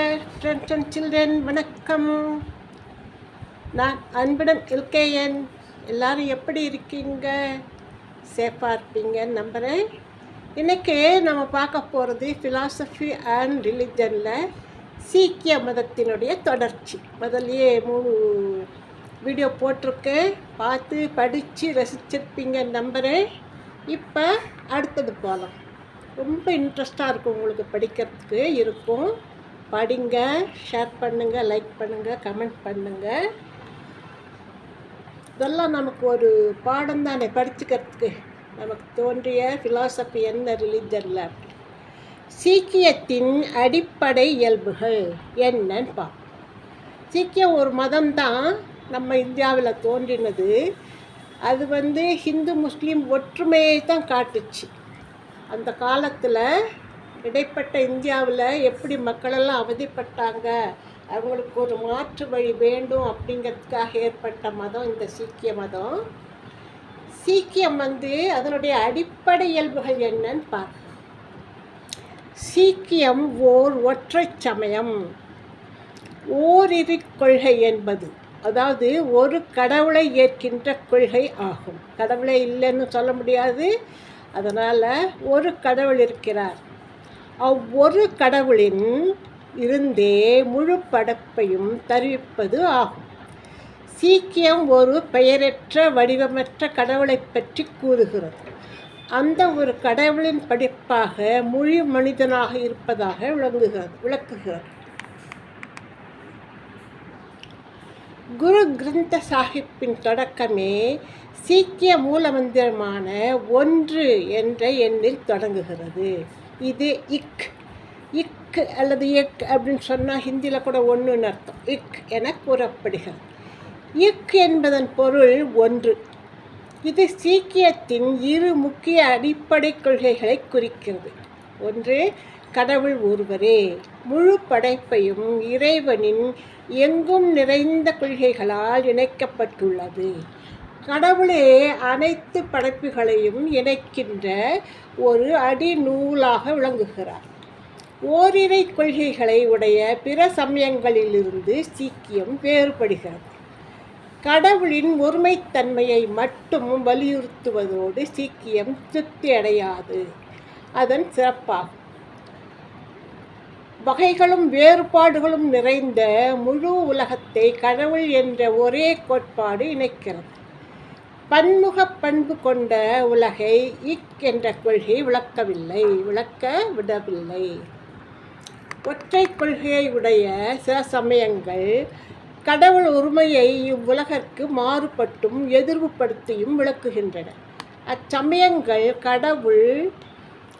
And children வணக்கம். நான் அன்புடன் எல்கேஎன் எல்லாரும் எப்படி இருக்கீங்க? சேஃபாக இருப்பீங்கன்னு நம்புகிறேன் இன்றைக்கி நம்ம பார்க்க போகிறது ஃபிலாசபி அண்ட் ரிலிஜனில் சீக்கிய மதத்தினுடைய தொடர்ச்சி. முதல்லையே மூணு வீடியோ போட்டிருக்கேன். பார்த்து படித்து ரசிச்சிருப்பீங்கன்னு நம்புகிறேன் இப்போ அடுத்தது போகலாம் ரொம்ப இன்ட்ரெஸ்டாக இருக்கும் உங்களுக்கு படிக்கிறதுக்கு. இருக்கும். படிங்க ஷேர் பண்ணுங்கள் லைக் பண்ணுங்கள் கமெண்ட் பண்ணுங்கள் இதெல்லாம் நமக்கு ஒரு பாடம் தானே படிச்சுக்கிறதுக்கு. நமக்கு தோன்றிய ஃபிலாசபி என்ன ரிலீஜனில் சீக்கியத்தின் அடிப்படை இயல்புகள் என்னன்னு பார்ப்போம். சீக்கியம் ஒரு மதம் தான் நம்ம இந்தியாவில் தோன்றினது. அது வந்து ஹிந்து முஸ்லீம் ஒற்றுமையை தான் காட்டுச்சு. அந்த காலத்தில் இடைப்பட்ட இந்தியாவில் எப்படி மக்களெல்லாம் அவதிப்பட்டாங்க? அவங்களுக்கு ஒரு மாற்று வழி வேண்டும் அப்படிங்கிறதுக்காக ஏற்பட்ட மதம் இந்த சீக்கிய மதம். சீக்கியம் வந்து அதனுடைய அடிப்படை இயல்புகள் என்னன்னு பார்க்கலாம் சீக்கியம் ஓர் ஒற்றை சமயம். ஓரிரு கொள்கை என்பது. அதாவது ஒரு கடவுளை ஏற்கின்ற கொள்கை ஆகும். கடவுளே இல்லைன்னு சொல்ல முடியாது. அதனால் ஒரு கடவுள் இருக்கிறார். அவ்வொரு கடவுளின் இருந்தே முழு படைப்பையும் தருவிப்பது ஆகும். சீக்கியம் ஒரு பெயரற்ற வடிவமற்ற கடவுளை பற்றி கூறுகிறது. அந்த ஒரு கடவுளின் படிப்பாக முழு மனிதனாக இருப்பதாக விளங்குகிறது விளக்குகிறது. குரு கிரந்த சாஹிப்பின் தொடக்கமே சீக்கிய மூலமந்திரமான ஒன்று என்ற எண்ணில் தொடங்குகிறது. இது இக். இக் அல்லது எக் அப்படின்னு சொன்னால் ஹிந்தியில் கூட ஒன்றுன்னு அர்த்தம். இக் என கூறப்படுகிறது. இக் என்பதன் பொருள் ஒன்று. இது சீக்கியத்தின் இரு முக்கிய அடிப்படை கொள்கைகளை குறிக்கிறது. ஒன்று கடவுள் ஒருவரே. முழு படைப்பையும் இறைவனின் எங்கும் நிறைந்த கொள்கைகளால் இணைக்கப்பட்டுள்ளது. கடவுளே அனைத்து படைப்புகளையும் இணைக்கின்ற ஒரு அடிநூலாக விளங்குகிறார். ஓரிரை கொள்கைகளை உடைய பிற சமயங்களிலிருந்து சீக்கியம் வேறுபடுகிறது. கடவுளின் ஒருமைத்தன்மையை மட்டும் வலியுறுத்துவதோடு சீக்கியம் திருப்தி அடையாது. அதன் சிறப்பாகும். வகைகளும் வேறுபாடுகளும் நிறைந்த முழு உலகத்தை கடவுள் என்ற ஒரே கோட்பாடு இணைக்கிறது. பன்முக பண்பு கொண்ட உலகை இக் என்ற கொள்கை விளக்கவில்லை விளக்க விடவில்லை. ஒற்றை கொள்கையை உடைய சில சமயங்கள் கடவுள் உரிமையை இவ்வுலகிற்கு மாறுபட்டும் எதிர்வுபடுத்தியும் விளக்குகின்றன. அச்சமயங்கள் கடவுள்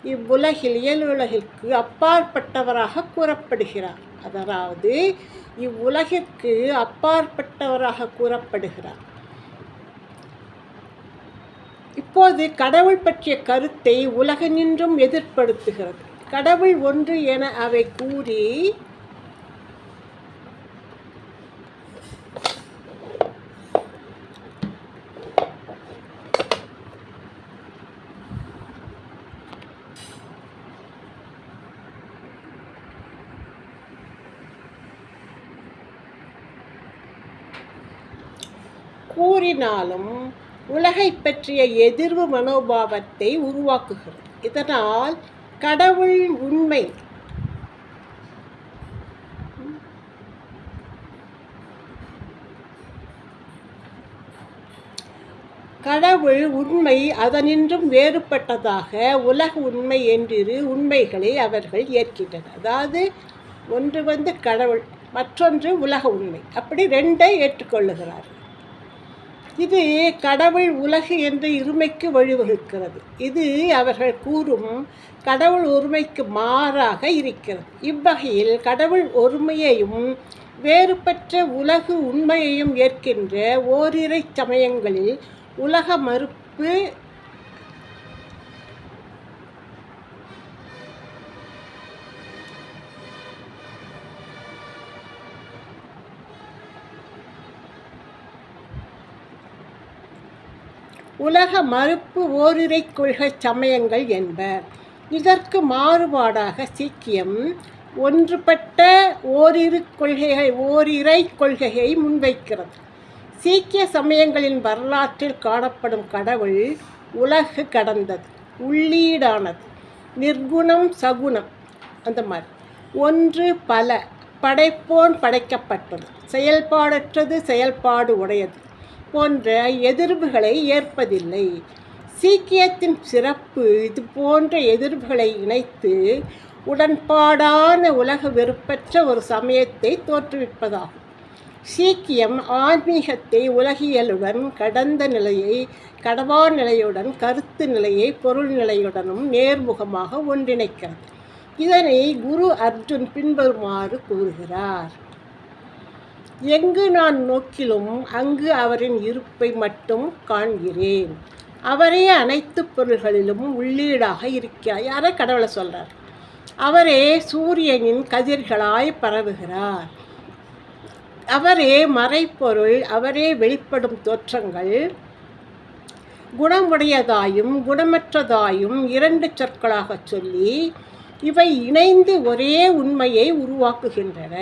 இவ்வுலகில் இயலுலகிற்கு அப்பாற்பட்டவராக கூறப்படுகிறார். அதாவது இவ்வுலகிற்கு அப்பாற்பட்டவராக கூறப்படுகிறார். இப்போது கடவுள் பற்றிய கருத்தை உலகனின்றும் எதிர்ப்படுத்துகிறது. கடவுள் ஒன்று என அவை கூறி கூறினாலும் உலகை பற்றிய எதிர்வு மனோபாவத்தை உருவாக்குகிறது. இதனால் கடவுள் உண்மை கடவுள் உண்மை அதனின்றும் வேறுபட்டதாக உலக உண்மை என்றிரு உண்மைகளை அவர்கள் ஏற்கின்றனர். அதாவது ஒன்று வந்து கடவுள் மற்றொன்று உலக உண்மை. அப்படி ரெண்டை ஏற்றுக்கொள்ளுகிறார் இது கடவுள் உலகு என்ற இருமைக்கு வழிவகுக்கிறது. இது அவர்கள் கூறும் கடவுள் ஒருமைக்கு மாறாக இருக்கிறது. இவ்வகையில் கடவுள் ஒருமையையும் வேறுபட்ட உலகு உண்மையையும் ஏற்கின்ற ஓரிரை சமயங்களில் உலக மறுப்பு உலக மறுப்பு ஓரிரை கொள்கை சமயங்கள் என்பர் இதற்கு மாறுபாடாக சீக்கியம் ஒன்றுபட்ட ஓரிரு கொள்கைகள் ஓரிரை கொள்கையை முன்வைக்கிறது. சீக்கிய சமயங்களின் வரலாற்றில் காணப்படும் கடவுள் உலகு கடந்தது உள்ளீடானது நிர்குணம் சகுணம் அந்த மாதிரி. ஒன்று பல படைப்போன் படைக்கப்பட்டது செயல்பாடற்றது செயல்பாடு உடையது. போன்ற எதிர்வுகளை ஏற்பதில்லை. சீக்கியத்தின் சிறப்பு இது போன்ற எதிர்வுகளை இணைத்து உடன்பாடான உலக வெறுப்பற்ற ஒரு சமயத்தை தோற்றுவிப்பதாகும். சீக்கியம் ஆன்மீகத்தை உலகியலுடன் கடந்த நிலையை கடவா நிலையுடன் கருத்து நிலையை பொருள் நிலையுடனும் நேர்முகமாக ஒன்றிணைக்கிறது. இதனை குரு அர்ஜுன் பின்வருமாறு கூறுகிறார். எங்கு நான் நோக்கிலும் அங்கு அவரின் இருப்பை மட்டும் காண்கிறேன். அவரே அனைத்து பொருள்களிலும் உள்ளீடாக இருக்கிறார். யாரை கடவுளை சொல்கிறார் அவரே சூரியனின் கதிர்களாய் பரவுகிறார். அவரே மறைப்பொருள் அவரே வெளிப்படும் தோற்றங்கள். குணமுடையதாயும் குணமற்றதாயும் இரண்டு சொற்களாக சொல்லி இவை இணைந்து ஒரே உண்மையை உருவாக்குகின்றன.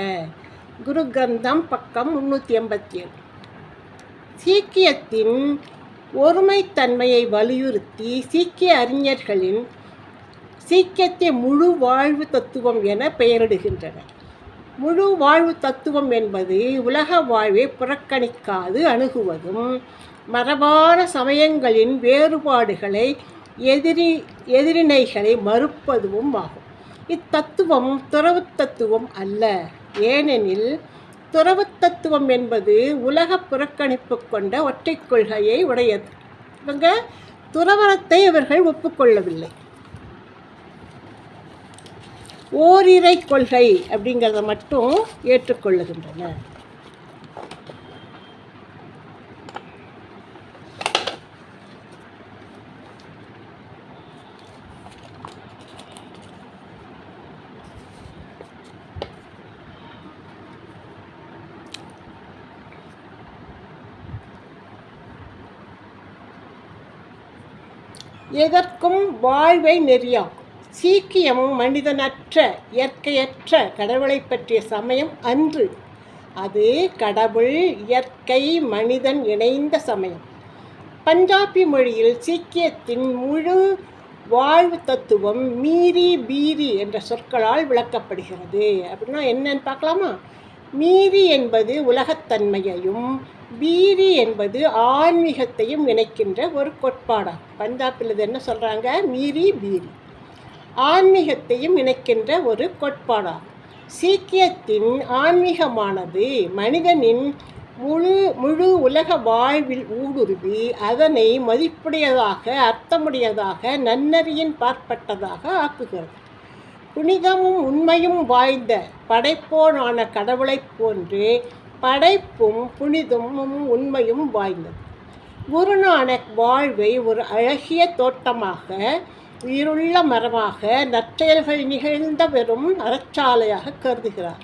குரு கிரந்தம் பக்கம் முன்னூற்றி எண்பத்தி ஏழு சீக்கியத்தின் ஒருமைத்தன்மையை வலியுறுத்தி சீக்கிய அறிஞர்களின் சீக்கியத்தை முழு வாழ்வு தத்துவம் என பெயரிடுகின்றனர். முழு வாழ்வு தத்துவம் என்பது உலக வாழ்வை புறக்கணிக்காது அணுகுவதும் மரபான சமயங்களின் வேறுபாடுகளை எதிரி எதிரினைகளை மறுப்பதும் ஆகும். இத்தத்துவம் துறவு தத்துவம் அல்ல. ஏனெனில் துறவு தத்துவம் என்பது உலக புறக்கணிப்பு கொண்ட ஒற்றை கொள்கையை உடையது. இவங்க துறவரத்தை இவர்கள் ஒப்புக்கொள்ளவில்லை. ஓரிரை கொள்கை அப்படிங்கிறத மட்டும் ஏற்றுக்கொள்ளுகின்றனர். எதற்கும் வாழ்வை நெறியாகும் சீக்கியமும் மனிதனற்ற இயற்கையற்ற கடவுளை பற்றிய சமயம் அன்று. அது கடவுள் இயற்கை மனிதன் இணைந்த சமயம். பஞ்சாபி மொழியில் சீக்கியத்தின் முழு வாழ்வு தத்துவம் மீறி பீரி என்ற சொற்களால் விளக்கப்படுகிறது. அப்படின்னா என்னன்னு பார்க்கலாமா? மீறி என்பது உலகத்தன்மையையும் பீரி என்பது ஆன்மீகத்தையும் இணைக்கின்ற ஒரு கோட்பாடாகும். பஞ்சாபில் இது என்ன சொல்கிறாங்க மீறி பீரி ஆன்மீகத்தையும் இணைக்கின்ற ஒரு கோட்பாடாகும். சீக்கியத்தின் ஆன்மீகமானது மனிதனின் முழு முழு உலக வாழ்வில் ஊடுருவி அதனை மதிப்புடையதாக அர்த்தமுடையதாக நன்னறியின் பார்ப்பட்டதாக ஆக்குகிறது. புனிதமும் உண்மையும் வாய்ந்த படைப்போனான கடவுளைப் போன்று படைப்பும் புனிதமும் உண்மையும் வாய்ந்தது. குருநானக் வாழ்வை ஒரு அழகிய தோட்டமாக உயிருள்ள மரமாக நற்செயல்கள் நிகழ்ந்த வெறும் அறச்சாலையாக கருதுகிறார்.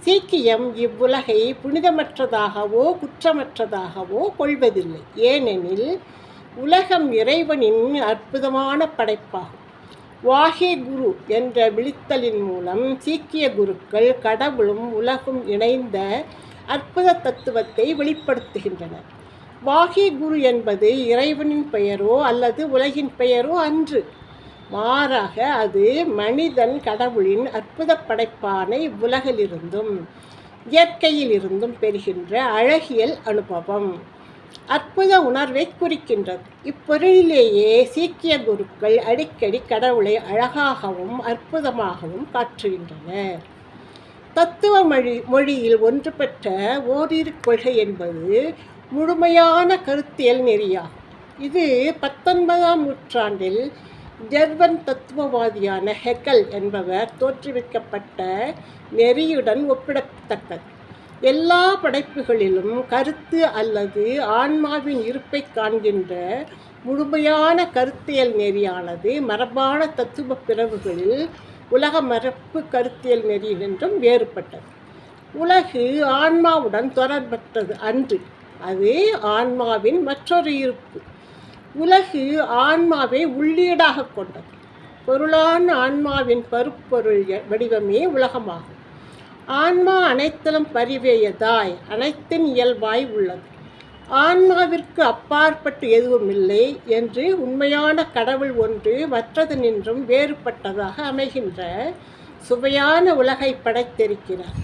சீக்கியம் இவ்வுலகை புனிதமற்றதாகவோ குற்றமற்றதாகவோ கொள்வதில்லை. ஏனெனில் உலகம் இறைவனின் அற்புதமான படைப்பாகும். வாகே குரு என்ற விழித்தலின் மூலம் சீக்கிய குருக்கள் கடவுளும் உலகும் இணைந்த அற்புத தத்துவத்தை வெளிப்படுத்துகின்றன. வாகி குரு என்பது இறைவனின் பெயரோ அல்லது உலகின் பெயரோ அன்று. மாறாக அது மனிதன் கடவுளின் அற்புத படைப்பானை உலகிலிருந்தும் இயற்கையிலிருந்தும் பெறுகின்ற அழகியல் அனுபவம். அற்புத உணர்வை குறிக்கின்றது. இப்பொருளிலேயே சீக்கிய குருக்கள் அடிக்கடி கடவுளை அழகாகவும் அற்புதமாகவும் காட்டுகின்றனர். தத்துவ மொழி மொழியில் ஒன்று பெற்ற ஓரிரு கொள்கை என்பது முழுமையான கருத்தியல் நெறியாகும் இது பத்தொன்பதாம் நூற்றாண்டில் ஜெர்மன் தத்துவவாதியான ஹெக்கல் என்பவர் தோற்றுவிக்கப்பட்ட நெறியுடன் ஒப்பிடத்தக்கது. எல்லா படைப்புகளிலும் கருத்து அல்லது ஆன்மாவின் இருப்பை காண்கின்ற முழுமையான கருத்தியல் நெறியானது மரபான தத்துவ பிறவுகளில் உலக மரபு கருத்தியல் நெறி என்றும் வேறுபட்டது. உலகு ஆன்மாவுடன் தொடர்பற்றது அன்று அது ஆன்மாவின் மற்றொரு இருப்பு. உலகு ஆன்மாவை உள்ளீடாக கொண்டது. பொருளான ஆன்மாவின் பருப்பொருள் வடிவமே உலகமாகும். ஆன்மா அனைத்திலும் பரிவேயதாய் அனைத்தின் இயல்பாய் உள்ளது. ஆன்மாவிற்கு அப்பாற்பட்டு எதுவும் இல்லை என்று உண்மையான கடவுள் ஒன்று மற்றது நின்றும் வேறுபட்டதாக அமைகின்ற சுவையான உலகை படைத்திருக்கிறார்.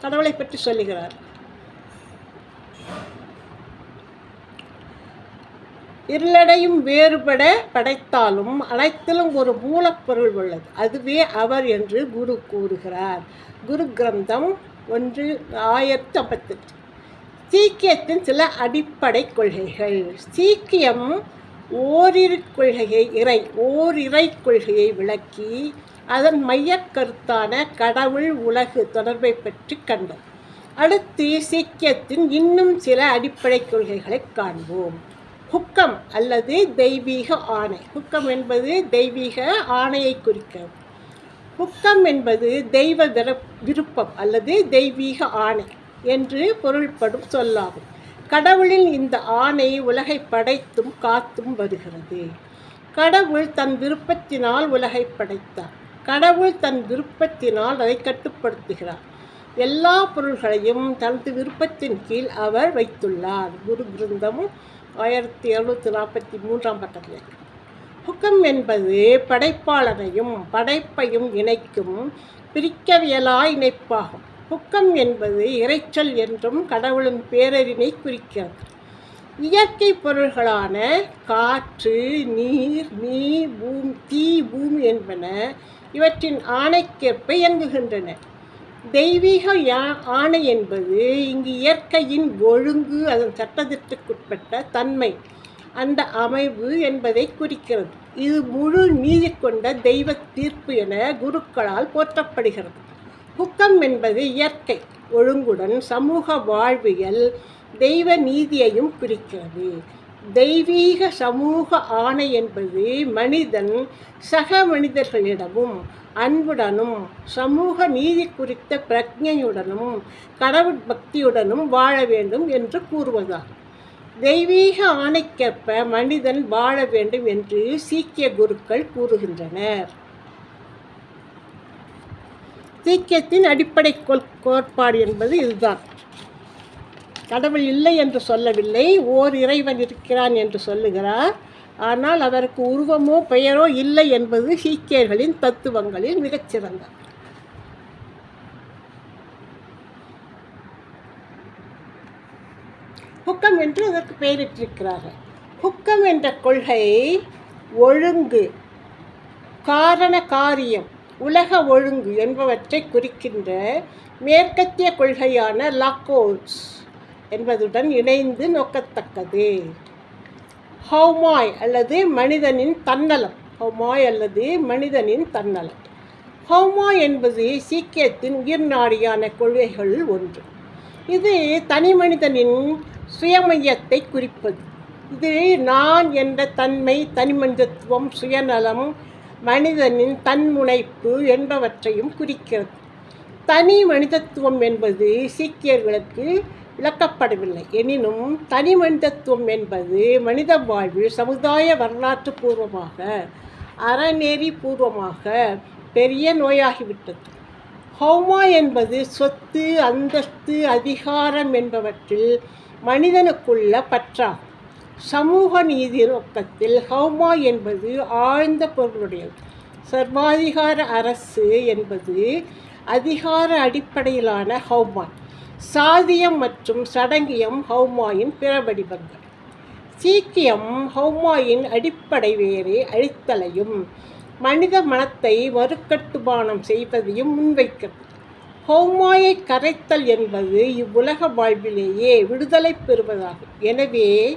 கடவுளை பற்றி சொல்லுகிறார். இருளடையும் வேறுபட படைத்தாலும் அனைத்திலும் ஒரு மூலப்பொருள் உள்ளது. அதுவே அவர் என்று குரு கூறுகிறார். குரு கிரந்தம் ஒன்று ஆயிரத்தி ஐம்பத்தெட்டு. சீக்கியத்தின் சில அடிப்படை கொள்கைகள். சீக்கியம் ஓரிரு கொள்கையை இறை ஓரிரை கொள்கையை விளக்கி அதன் மையக் கருத்தான கடவுள் உலகு தொடர்பை பற்றி கண்டோம். அடுத்து சீக்கியத்தின் இன்னும் சில அடிப்படை கொள்கைகளை காண்போம். ஹுக்கம் அல்லது தெய்வீக ஆணை. ஹுக்கம் என்பது தெய்வீக ஆணையை குறிக்க ஹுக்கம் என்பது தெய்வ விருப்பம் அல்லது தெய்வீக ஆணை. என்று பொருள்படும் சொல்லாகும். கடவுளின் இந்த ஆணை உலகை படைத்தும் காத்தும் வருகிறது. கடவுள் தன் விருப்பத்தினால் உலகை படைத்தார். கடவுள் தன் விருப்பத்தினால் அதை கட்டுப்படுத்துகிறார். எல்லா பொருள்களையும் தனது விருப்பத்தின் கீழ் அவர் வைத்துள்ளார். குரு கிருந்தம் ஆயிரத்தி எழுநூற்றி நாற்பத்தி மூன்றாம் பக்கத்தில். ஹுக்கம் என்பது படைப்பாளரையும் படைப்பையும் இணைக்கும் பிரிக்கவியலா இணைப்பாகும். புக்கம் என்பது இரைச்சல் என்றும் கடவுளின் பேரறினை குறிக்கிறது. இயற்கை பொருள்களான காற்று நீர் நீ பூம் தீ பூமி என்பன இவற்றின் ஆணைக்கேற்ப இயங்குகின்றன. தெய்வீக யா- ஆணை என்பது இங்கு இயற்கையின் ஒழுங்கு அதன் சட்டத்திற்குட்பட்ட தன்மை அந்த அமைவு என்பதை குறிக்கிறது. இது முழு நீதி கொண்ட தெய்வ தீர்ப்பு என குருக்களால் போற்றப்படுகிறது. புக்கம் என்பது இயற்கை ஒழுங்குடன் சமூக வாழ்வியல் தெய்வ நீதியையும் குறிக்கிறது. தெய்வீக சமூக ஆணை என்பது மனிதன் சக மனிதர்களிடமும் அன்புடனும் சமூக நீதி குறித்த பிரஜையுடனும் கடவுள் பக்தியுடனும் வாழ வேண்டும் என்று கூறுவதாகும். தெய்வீக ஆணைக்கேற்ப மனிதன் வாழ வேண்டும் என்று சீக்கிய குருக்கள் கூறுகின்றனர். சீக்கியத்தின் அடிப்படை கோட்பாடு என்பது இதுதான். கடவுள் இல்லை என்று சொல்லவில்லை ஓர் இறைவன் இருக்கிறான் என்று சொல்லுகிறார். ஆனால் அவருக்கு உருவமோ பெயரோ இல்லை என்பது சீக்கியர்களின் தத்துவங்களில் மிகச்சிறந்த. ஹுக்கம் என்று அதற்கு பெயரிட்டிருக்கிறார்கள். ஹுக்கம் என்ற கொள்கை ஒழுங்கு காரண காரியம் உலக ஒழுங்கு என்பவற்றை குறிக்கின்ற மேற்கத்திய கொள்கையான லாக்கோட்ஸ் என்பதுடன் இணைந்து நோக்கத்தக்கது. ஹௌமாய் அல்லது மனிதனின் தன்னலம். ஹௌமாய் அல்லது மனிதனின் தன்னலம். ஹௌமாய் என்பது சீக்கியத்தின் உயிர்நாடியான கொள்கைகளில் ஒன்று. இது தனி மனிதனின் சுயமையத்தை குறிப்பது. இது நான் என்ற தன்மை தனிமனிதத்துவம் சுயநலம் மனிதனின் தன்முனைப்பு என்பவற்றையும் குறிக்கிறது. தனி மனிதத்துவம் என்பது சீக்கியர்களுக்கு விளக்கப்படவில்லை. எனினும் தனி மனிதத்துவம் என்பது மனித வாழ்வில் சமுதாய வரலாற்று பூர்வமாக அறநெறி பூர்வமாக பெரிய நோயாகிவிட்டது. ஹௌமா என்பது சொத்து அந்தஸ்து அதிகாரம் என்பவற்றில் மனிதனுக்குள்ள பற்றாகும். சமூக நீதி நோக்கத்தில் ஹவுமா என்பது ஆழ்ந்த பொருளுடையது. சர்வாதிகார அரசு என்பது அதிகார அடிப்படையிலான ஹௌமா சாதியம் மற்றும் சடங்கியம் ஹௌமாயின் பிற வடிவங்கள். சீக்கியம் ஹௌமாயின் அடிப்படை வேறு அழித்தலையும் மனித மனத்தை மறுக்கட்டுமானம் செய்வதையும் முன்வைக்கிறது. ஹௌமாயை கரைத்தல் என்பது இவ்வுலக வாழ்விலேயே விடுதலை பெறுவதாகும். எனவே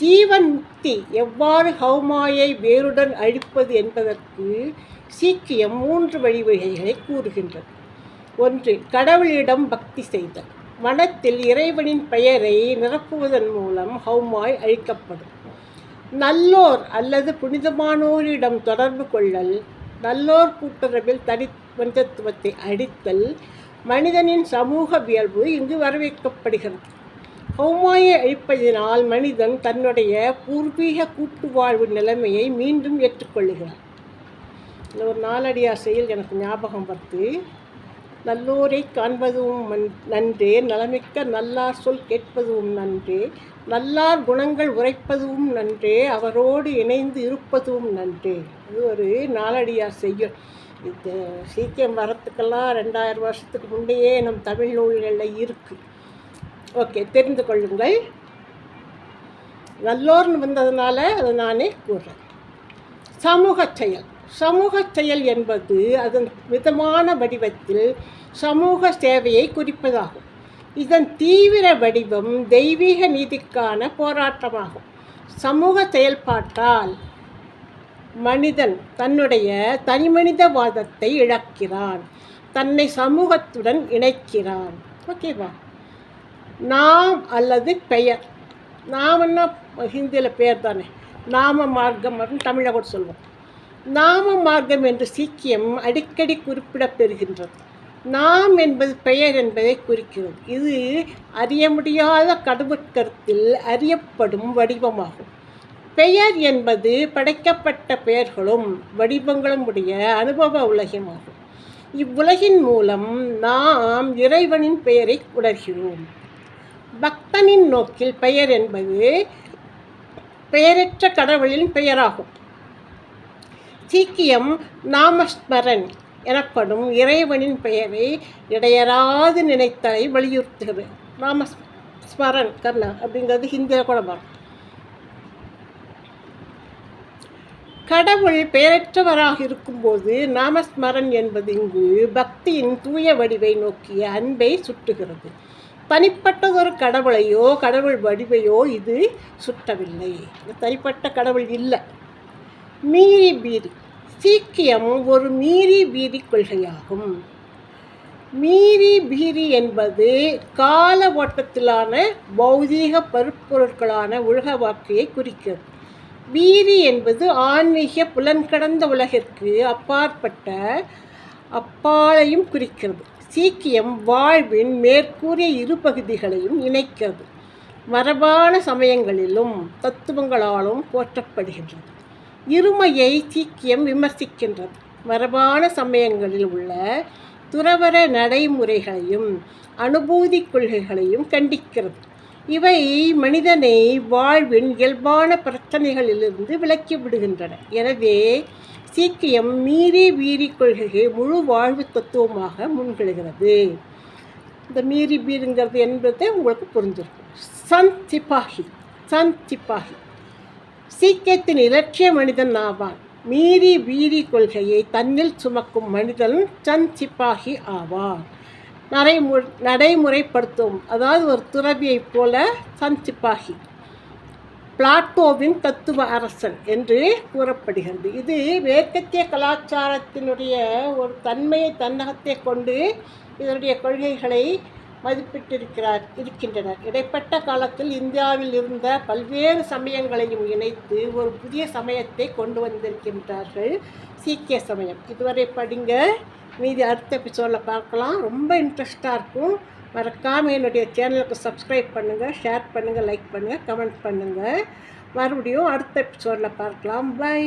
ஜீவன் முக்தி எவ்வாறு ஹௌமாயை வேருடன் அழிப்பது என்பதற்கு சீக்கியம் மூன்று வழிவகைகளை கூறுகின்றது. ஒன்று கடவுளிடம் பக்தி செய்தல். மனத்தில் இறைவனின் பெயரை நிரப்புவதன் மூலம் ஹௌமாய் அழிக்கப்படும். நல்லோர் அல்லது புனிதமானோரிடம் தொடர்பு கொள்ளல் நல்லோர் கூட்டுறவில் தனி மனிதத்துவத்தை அடித்தல் மனிதனின் சமூக வியல்பு இங்கு வரவேற்கப்படுகிறது. கௌமாய அழிப்பதினால் மனிதன் தன்னுடைய பூர்வீக கூட்டு வாழ்வு நிலைமையை மீண்டும் ஏற்றுக்கொள்கிறார் இந்த ஒரு நாளடியார் செயல் எனக்கு ஞாபகம் வருது. நல்லோரை காண்பதும் நன்றே நலமிக்க நல்லார் சொல் கேட்பதும் நன்றே நல்லார் குணங்கள் உரைப்பதும் நன்றே அவரோடு இணைந்து இருப்பதும் நன்றே. இது ஒரு நாளடியார் செய்யும் இது சீக்கியம் வரத்துக்கெல்லாம் ரெண்டாயிரம் வருஷத்துக்கு முன்னையே நம் தமிழ் நூல்களில் இருக்குது ஓகே தெரிந்து கொள்ளுங்கள். நல்லோர்னு வந்ததுனால அதை நானே கூறுறேன். சமூக செயல். சமூக செயல் என்பது அதன் விதமான வடிவத்தில் சமூக சேவையை குறிப்பதாகும். இதன் தீவிர வடிவம் தெய்வீக நீதிக்கான போராட்டமாகும். சமூக செயல்பாட்டால் மனிதன் தன்னுடைய தனிமனிதவாதத்தை இழக்கிறான். தன்னை சமூகத்துடன் இணைக்கிறான். ஓகேவா? நாம் அல்லது பெயர். நாமன்னா ஹிந்தியில் பெயர் தானே. நாம மார்க்கம் அப்படின்னு தமிழை கூட சொல்வோம் நாம மார்க்கம் என்று சீக்கியம் அடிக்கடி குறிப்பிடப்பெறுகின்றது. நாம் என்பது பெயர் என்பதை குறிக்கிறது. இது அறிய முடியாத கடவுட்கருத்தில் அறியப்படும் வடிவமாகும். பெயர் என்பது படைக்கப்பட்ட பெயர்களும் வடிவங்களும் உடைய அனுபவ உலகமாகும். இவ்வுலகின் மூலம் நாம் இறைவனின் பெயரை உணர்கிறோம். பக்தனின் நோக்கில் பெயர் என்பது பெயரற்ற கடவுளின் பெயராகும். சீக்கியம் நாமஸ்மரன் எனப்படும் இறைவனின் பெயரை இடையராது நினைத்தலை வலியுறுத்துகிறது. நாம ஸ்மரன் கர்ணா அப்படிங்கிறது ஹிந்தியில் கூட வரும். கடவுள் பெயரற்றவராக இருக்கும்போது நாமஸ்மரன் என்பது இங்கு பக்தியின் தூய வடிவை நோக்கிய அன்பை சுட்டுகிறது. தனிப்பட்டதொரு கடவுளையோ கடவுள் வடிவையோ இது சுட்டவில்லை. தனிப்பட்ட கடவுள் இல்லை. மீறி பீதி சீக்கியம் ஒரு மீறி பீதி கொள்கையாகும். மீறி பீரி என்பது கால ஓட்டத்திலான பௌதீக பருப்பொருட்களான உலக வாக்கையை குறிக்கிறது. வீரி என்பது ஆன்மீக புலன்கடந்த உலகிற்கு அப்பாற்பட்ட அப்பாலையும் குறிக்கிறது. சீக்கியம் வாழ்வின் மேற்கூறிய இரு பகுதிகளையும் இணைக்கிறது. மரபான சமயங்களிலும் தத்துவங்களாலும் போற்றப்படுகின்றது. இருமையை சீக்கியம் விமர்சிக்கின்றது. மரபான சமயங்களில் உள்ள துறவர நடைமுறைகளையும் அனுபூதி கொள்கைகளையும் கண்டிக்கிறது. இவை மனிதனை வாழ்வின் இயல்பான பிரச்சனைகளிலிருந்து விலக்கி விடுகின்றன. எனவே சீக்கியம் மீறி வீரி கொள்கையை முழு வாழ்வு தத்துவமாக முன்கொள்கிறது. இந்த மீறி பீருங்கிறது என்பதை உங்களுக்கு புரிஞ்சிருக்கும். சந்த் சிப்பாகி சந்த் சிப்பாகி சீக்கியத்தின் இலட்சிய மனிதன் ஆவான். மீறி வீரி கொள்கையை தன்னில் சுமக்கும் மனிதன் சந்த் சிப்பாகி ஆவான். நடைமு நடைமுறைப்படுத்தும் அதாவது ஒரு துறவியைப் போல சன் சிப்பாகி பிளாட்டோவின் தத்துவ அரசன் என்று கூறப்படுகிறது. இது மேற்கத்திய கலாச்சாரத்தினுடைய ஒரு தன்மையை தன்னகத்தை கொண்டு இதனுடைய கொள்கைகளை மதிப்பிட்டிருக்கிறார் இருக்கின்றனர். இடைப்பட்ட காலத்தில் இந்தியாவில் இருந்த பல்வேறு சமயங்களையும் இணைத்து ஒரு புதிய சமயத்தை கொண்டு வந்திருக்கின்றார்கள் சீக்கிய சமயம். இதுவரை படிங்க. மீதி அடுத்த எபிசோடில் பார்க்கலாம். ரொம்ப இன்ட்ரெஸ்டாக இருக்கும். மறக்காமல் என்னுடைய சேனலுக்கு சப்ஸ்கிரைப் பண்ணுங்கள் ஷேர் பண்ணுங்கள் லைக் பண்ணுங்கள் கமெண்ட் பண்ணுங்கள் மறுபடியும் அடுத்த எபிசோடில் பார்க்கலாம். பை